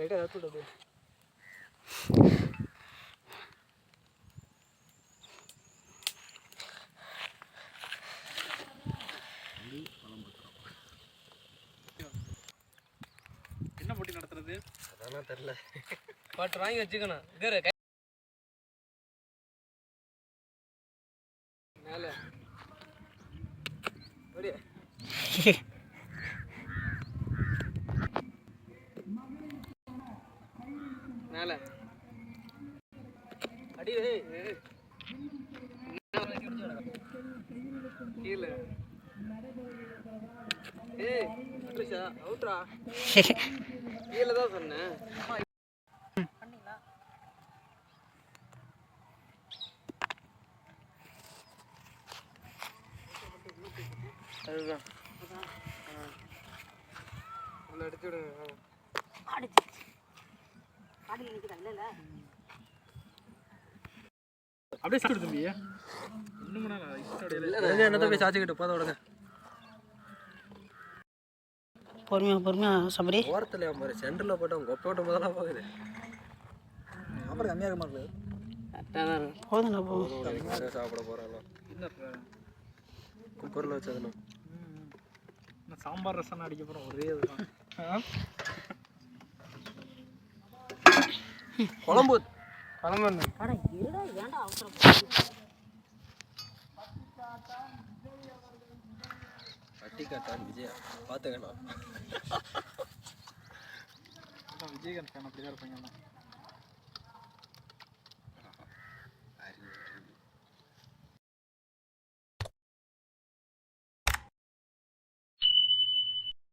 லைட்டாக ஏற்றி விடு என்ன போட்டி நடத்துறது? அதான் தெரில பாட்டு வாங்கி வச்சுக்கணும். இது மேலே. அப்படியே மேலே அடி. கீழே. ஏய் அட்ரிஷா அவுட்ரா. கீழே தான் சொன்னேன். அதுதான். அடிச்சு விடுங்க. ஆ. அப்படியே சாப்பிடு தம்பி. என்னத்த போய் சாச்சிக்கிட்டு போத விடுங்க. பொறுமையா பொறுமையா சபரி. ஓரத்தில் பாரு சென்டரில் போட்டு அவங்க கொப்பை விட்டு முதல்ல போகுது. அப்புறம் கம்மியாக மாட்டேங்குது கரெக்டாக தான் இருக்கும் போதும்டா போ சாப்பிட போகிறாங்களோ குக்கரில் வச்சதுன்னு. நான் சாம்பார் ரசம் அடிக்க போகிறோம் ஒரே இதுதான். குழம்பு. குழம்பு. கட்டி காட்டான் விஜயா? பார்த்துக்கணும் விஜயகாந்த் ஃபேன் அப்படி தான் இருப்பாங்க